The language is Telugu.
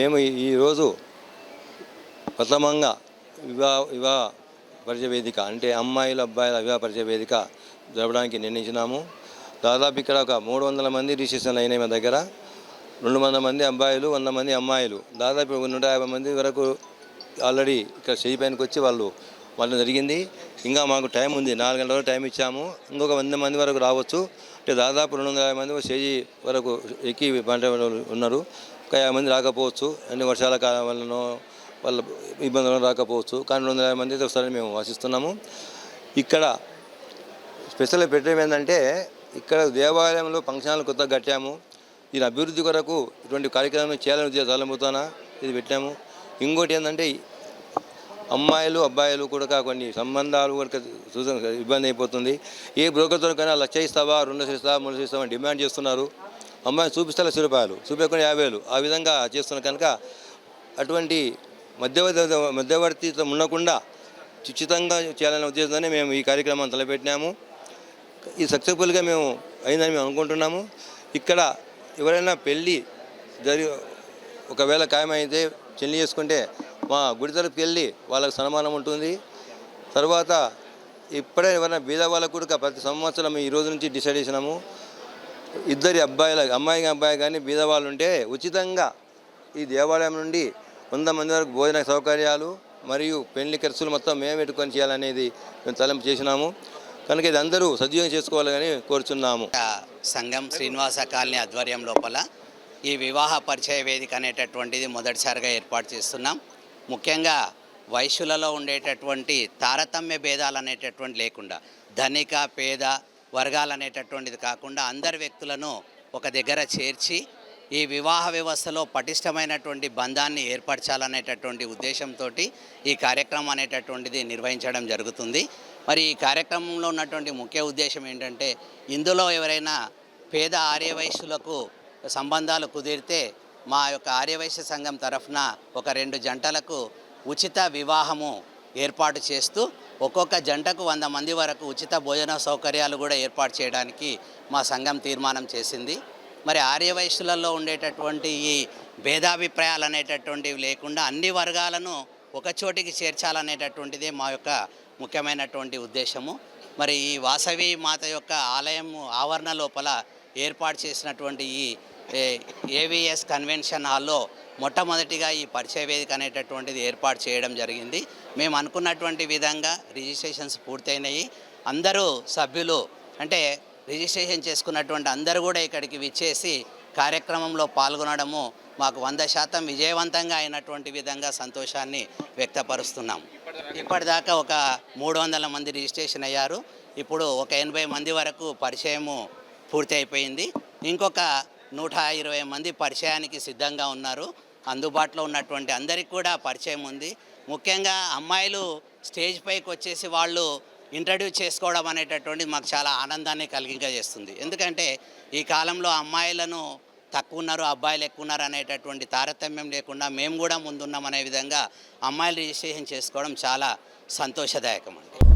మేము ఈరోజు ప్రథమంగా వివాహ వివాహ పరిచయ వేదిక అంటే అమ్మాయిల అబ్బాయిల వివాహ పరిచయ వేదిక జరపడానికి నిర్ణయించినాము. దాదాపు ఇక్కడ ఒక మూడు వందల మంది రిజిస్ట్రేషన్ అయినాయి మా దగ్గర. రెండు వందల మంది అబ్బాయిలు వంద మంది అమ్మాయిలు. దాదాపు నూట యాభై మంది వరకు ఆల్రెడీ ఇక్కడ చేయి పైనకి వచ్చి వాళ్ళు వాళ్ళు జరిగింది. ఇంకా మాకు టైం ఉంది నాలుగు గంటల వరకు టైం ఇచ్చాము. ఇంకొక వంద మంది వరకు రావచ్చు. అంటే దాదాపు రెండు వందల యాభై మంది చేయి వరకు ఎక్కి పంట ఉన్నారు. ఒక యాభై మంది రాకపోవచ్చు అన్ని వర్షాల కాలం వల్లనో వాళ్ళ ఇబ్బందులు రాకపోవచ్చు. కానీ రెండు వందల యాభై మంది వస్తారని మేము ఆశిస్తున్నాము ఇక్కడ స్పెషల్ పెట్టడం ఏంటంటే ఇక్కడ దేవాలయంలో ఫంక్షన్లు కొత్తగా కట్టాము. దీని అభివృద్ధి కొరకు ఇటువంటి కార్యక్రమం చేయాలని ఉద్దేశం ఇది పెట్టాము. ఇంకోటి ఏంటంటే అమ్మాయిలు అబ్బాయిలు కూడా కొన్ని సంబంధాలు కూడా చూసాం ఇబ్బంది అయిపోతుంది. ఏ బ్రోకర్తో కన్నా లక్ష ఇస్తావా రెండు ఇస్తావా మూడు ఇస్తావా డిమాండ్ చేస్తున్నారు. అమ్మాయి చూపిస్తే లక్ష రూపాయలు చూపించకుండా యాభై వేలు ఆ విధంగా చేస్తున్న కనుక అటువంటి మధ్యవర్తి మధ్యవర్తితో ఉండకుండా ఉచితంగా చేయాలనే ఉద్దేశంతోనే మేము ఈ కార్యక్రమాన్ని తలపెట్టినాము. ఈ సక్సెస్ఫుల్గా మేము అయిందని మేము అనుకుంటున్నాము. ఇక్కడ ఎవరైనా పెళ్ళి జరి ఒకవేళ ఖాయమైతే చెల్లి చేసుకుంటే మా గుడి తరపుకి వెళ్ళి వాళ్ళకి సన్మానం ఉంటుంది. తర్వాత ఇప్పుడే ఎవరైనా బీద వాళ్ళకు కూడా ప్రతి సంవత్సరం ఈ రోజు నుంచి డిసైడ్ చేసినాము. ఇద్దరి అబ్బాయిల అమ్మాయి అబ్బాయి కానీ బీదవాళ్ళు ఉంటే ఉచితంగా ఈ దేవాలయం నుండి వంద మంది వరకు భోజన సౌకర్యాలు మరియు పెళ్ళి ఖర్చులు మొత్తం మేము పెట్టుకొని చేయాలనేది మేము తలంపు చేసినాము. కనుక ఇది అందరూ సద్వినియోగం చేసుకోవాలని కోరుచున్నాము. సంఘం శ్రీనివాస కాలనీ ఆధ్వర్యం లోపల ఈ వివాహ పరిచయ వేదిక అనేటటువంటిది మొదటిసారిగా ఏర్పాటు చేస్తున్నాం. ముఖ్యంగా వయసులలో ఉండేటటువంటి తారతమ్య భేదాలు అనేటటువంటి లేకుండా ధనిక పేద వర్గాలు అనేటటువంటిది కాకుండా అందరి వ్యక్తులను ఒక దగ్గర చేర్చి ఈ వివాహ వ్యవస్థలో పటిష్టమైనటువంటి బంధాన్ని ఏర్పరచాలనేటటువంటి ఉద్దేశంతో ఈ కార్యక్రమం అనేటటువంటిది నిర్వహించడం జరుగుతుంది. మరి ఈ కార్యక్రమంలో ఉన్నటువంటి ముఖ్య ఉద్దేశం ఏంటంటే ఇందులో ఎవరైనా పేద ఆర్యవైశ్యులకు సంబంధాలు కుదిరితే మా యొక్క ఆర్యవైశ్య సంఘం తరఫున ఒక రెండు జంటలకు ఉచిత వివాహము ఏర్పాటు చేస్తూ ఒక్కొక్క జంటకు వంద మంది వరకు ఉచిత భోజన సౌకర్యాలు కూడా ఏర్పాటు చేయడానికి మా సంఘం తీర్మానం చేసింది. మరి ఆర్యవయస్సులలో ఉండేటటువంటి ఈ భేదాభిప్రాయాలు అనేటటువంటివి లేకుండా అన్ని వర్గాలను ఒక చోటికి చేర్చాలనేటటువంటిదే మా యొక్క ముఖ్యమైనటువంటి ఉద్దేశము. మరి ఈ వాసవి మాత యొక్క ఆలయం ఆవరణ లోపల ఏర్పాటు చేసినటువంటి ఈ ఏవిఎస్ కన్వెన్షన్ హాల్లో మొట్టమొదటిగా ఈ పరిచయ వేదిక అనేటటువంటిది ఏర్పాటు చేయడం జరిగింది. మేము అనుకున్నటువంటి విధంగా రిజిస్ట్రేషన్స్ పూర్తయినాయి. అందరూ సభ్యులు అంటే రిజిస్ట్రేషన్ చేసుకున్నటువంటి అందరూ కూడా ఇక్కడికి విచ్చేసి కార్యక్రమంలో పాల్గొనడము మాకు వంద శాతం విజయవంతంగా అయినటువంటి విధంగా సంతోషాన్ని వ్యక్తపరుస్తున్నాం. ఇప్పటిదాకా ఒక మూడు వందల మంది రిజిస్ట్రేషన్ అయ్యారు. ఇప్పుడు ఒక ఎనభై మంది వరకు పరిచయము పూర్తి అయిపోయింది ఇంకొక నూట ఇరవై మంది పరిచయానికి సిద్ధంగా ఉన్నారు. అందుబాటులో ఉన్నటువంటి అందరికీ కూడా పరిచయం ఉంది. ముఖ్యంగా అమ్మాయిలు స్టేజ్ పైకి వచ్చేసి వాళ్ళు ఇంట్రడ్యూస్ చేసుకోవడం అనేటటువంటి మాకు చాలా ఆనందాన్ని కలిగించేస్తుంది ఎందుకంటే ఈ కాలంలో అమ్మాయిలను తక్కువ ఉన్నారు అబ్బాయిలు ఎక్కువ ఉన్నారు అనేటటువంటి తారతమ్యం లేకుండా మేము కూడా ముందున్నాం అనే విధంగా అమ్మాయిలు రిజిస్ట్రేషన్ చేసుకోవడం చాలా సంతోషదాయకం అండి.